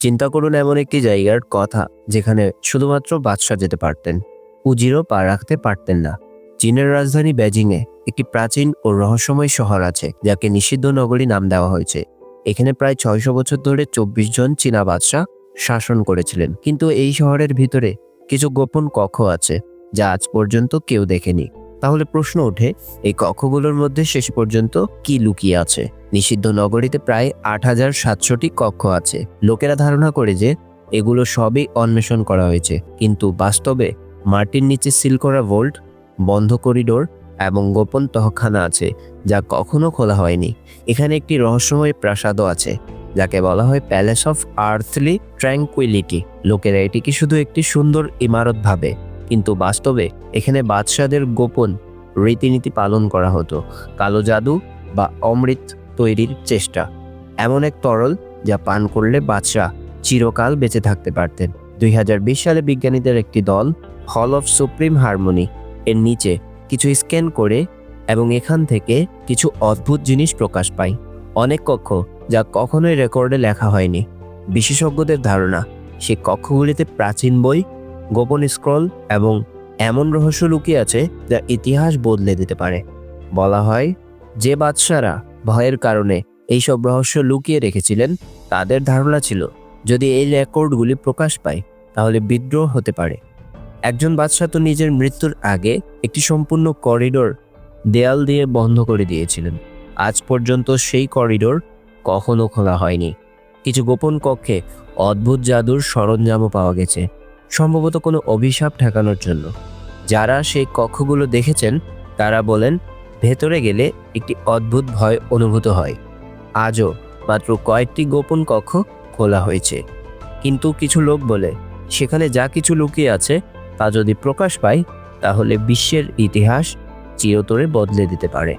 চিন্তা করুন এমন একটি জায়গার কথা যেখানে শুধুমাত্র বাদশাহ যেতে পারতেন। উজিরও পা রাখতে পারতেন না। চীনের রাজধানী বেজিংয়ে একটি প্রাচীন ও রহস্যময় শহর আছে যাকে নিষিদ্ধ নগরী নাম দেওয়া হয়েছে। এখানে প্রায় ছয়শো বছর ধরে চব্বিশ জন চীনা বাদশাহ শাসন করেছিলেন। কিন্তু এই শহরের ভিতরে কিছু গোপন কক্ষ আছে যা আজ পর্যন্ত কেউ দেখেনি। তাহলে প্রশ্ন ওঠে, এই কক্ষগুলোর মধ্যে শেষ পর্যন্ত কি লুকিয়ে আছে? নিষিদ্ধ নগরীতে প্রায় আট হাজার সাতশোটি কক্ষ আছে। লোকেরা ধারণা করে যে এগুলো সবই অন্বেষণ করা হয়েছে। কিন্তু বাস্তবে মাটির নিচে সিল করা ভোল্ট, বন্ধ করিডোর এবং গোপন তহখানা আছে যা কখনো খোলা হয়নি। এখানে একটি রহস্যময় প্রাসাদও আছে, যাকে বলা হয় প্যালেস অফ আর্থলি ট্র্যাঙ্কুইলিটি। লোকেরা এটিকে শুধু একটি সুন্দর ইমারত ভাবে, কিন্তু বাস্তবে এখানে বাদশাদের গোপন রীতিনীতি পালন করা হতো। কালো জাদু বা অমৃত তৈরির চেষ্টা। এমন এক তরল যা পান করলে বাদশাহ চিরকাল বেঁচে থাকতে পারতেন। দুই হাজার বিশ সালে বিজ্ঞানীদের একটি দল হল অফ সুপ্রিম হারমোনি এর নিচে কিছু স্ক্যান করে এবং এখান থেকে কিছু অদ্ভুত জিনিস প্রকাশ পায়। অনেক কক্ষ যা কখনোই রেকর্ডে লেখা হয়নি। বিশেষজ্ঞদের ধারণা, সে কক্ষগুলিতে প্রাচীন বই, গোপন স্ক্রল এবং এমন রহস্য লুকিয়ে আছে যা ইতিহাস বদলে দিতে পারে। বলা হয় যে বাদশারা ভয়ের কারণে এইসব রহস্য লুকিয়ে রেখেছিলেন, তাদের ধারণা ছিল, যদি এই রেকর্ডগুলি প্রকাশ পায়, তাহলে বিদ্রোহ হতে পারে। একজন বাদশাহ তো নিজের মৃত্যুর আগে একটি সম্পূর্ণ করিডোর দেয়াল দিয়ে বন্ধ করে দিয়েছিলেন। আজ পর্যন্ত সেই করিডোর কখনো খোলা হয়নি। কিছু গোপন কক্ষে অদ্ভুত জাদুর সরঞ্জামও পাওয়া গেছে, সম্ভবত কোনো অভিশাপ ঠেকানোর জন্য। যারা সেই কক্ষগুলো দেখেছেন, তারা বলেন ভেতরে গেলে একটি অদ্ভুত ভয় অনুভূত হয়। আজও মাত্র কয়েকটি গোপন কক্ষ খোলা হয়েছে। কিন্তু কিছু লোক বলে, সেখানে যা কিছু লুকিয়ে আছে, তা যদি প্রকাশ পায়, তাহলে বিশ্বের ইতিহাস চিরতরে বদলে দিতে পারে।